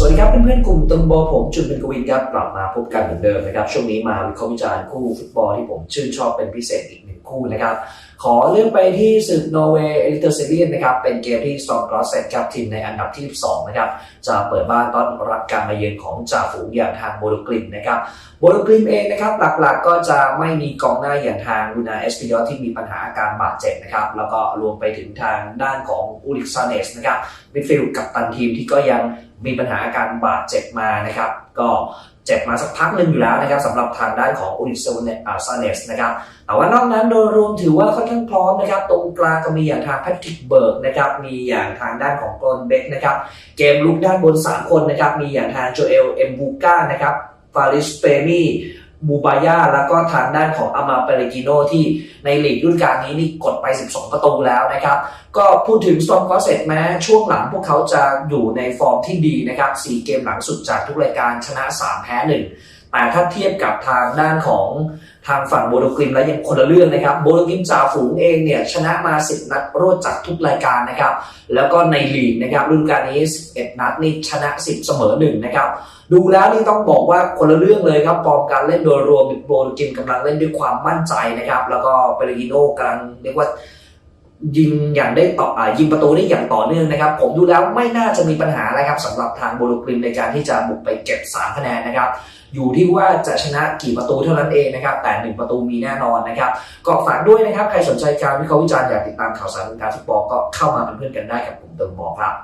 สวัสดีครับเพื่อนๆกลุ่มตึงบอผมจุนเป็นกวินครับกลับมาพบกันเหมือนเดิมนะครับ ช่วงนี้มาวิเคราะห์วิจารณ์คู่ฟุตบอลที่ผมชื่นชอบเป็นพิเศษอีก คู่นะครับ ขอเลื่อนไปที่ศึกนอร์เวย์เอลิเตอร์เซเลียนนะครับ เป็นเกมที่สตองกรอสเซตครับทีมในอันดับที่ 12 นะครับ จะเปิดบ้านต้อนรับการมาเยือนของจ่าฝูงอย่างทางโบโลกริมนะครับโบโลกริมเองนะครับ หลักๆก็จะไม่มีกองหน้าอย่างทางลูนาเอสปิยอที่มีปัญหาอาการบาดเจ็บนะครับ แล้วก็รวมไปถึงทางด้านของอูริกซานเนสนะครับมิดฟิลด์กับตันทีมที่ก็ยังมีปัญหาอาการบาดเจ็บมานะครับ ก็ จ็บมาสักพักหนึ่งอยู่แล้วนะครับสำหรับทางด้านของอุลิเซเนอาซาเนสนะครับแต่ว่านอกนั้นโดยรวมถือว่าค่อนข้างพร้อมนะครับตรงกลางก็มีอย่างทางแพทริกเบิร์กนะครับมีอย่างทางด้านของกรอนเบกนะครับเกมลุกด้านบน 3 คนนะครับมีอย่างทางโจเอลเอมบูก้านะครับฟาริสเปมี บูบายาแล้วก็ทางด้านของอามาเปเรกิโนที่ในลีกรุ่นกลางนี้นี่กดไป 12 ประตูแล้วนะครับ ก็พูดถึงสตอมคอสเซตแม้ช่วงหลังพวกเขาจะอยู่ในฟอร์มที่ดีนะครับ 4 เกมหลังสุดจากทุกรายการชนะ 3 แพ้ 1 แต่ถ้าเทียบกับทางด้านของทางฝั่งโบโลกริมแล้วยังคนละเรื่องนะครับ โบโลกริมจ่าฝูงเองเนี่ยชนะมา 10 นัดรวดจากทุกรายการนะครับ แล้วก็ในลีกนะครับฤดูกาลนี้ 11 นัดนี่ชนะ 10 เสมอ1นะครับดูแล้วนี่ต้องบอกว่าคนละเรื่องเลยครับฟอร์มการเล่นโดยรวมโบโลกริมกำลังเล่นด้วยความมั่นใจนะครับ แล้วก็เปเรกิโนกำลังเรียกว่า ยิงอย่างได้ต่ออยิงประตูได้อย่างต่อเนื่องนะครับ ผมดูแล้วไม่น่าจะมีปัญหาอะไรครับสำหรับทางโบโลกริมในการที่จะบุกไปเก็บ3คะแนนนะครับ อยู่ที่ว่าจะชนะกี่ประตูเท่านั้นเองนะครับ แต่1ประตูมีแน่นอนนะครับ ก็ฝากด้วยนะครับ ใครสนใจการวิเคราะห์วิจารณ์อยากติดตามข่าวสารวงการฟุตบอลก็เข้ามาเป็นเพื่อนกันได้กับผมเติมบอลครับ